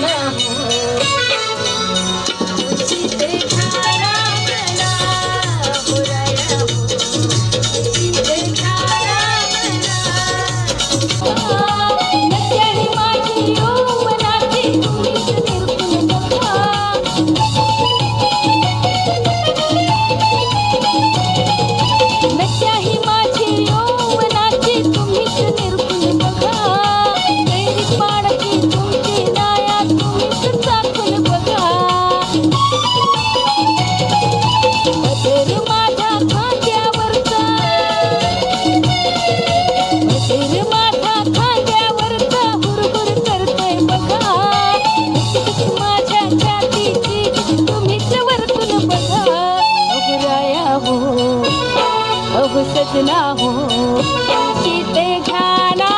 love. वो कित खाना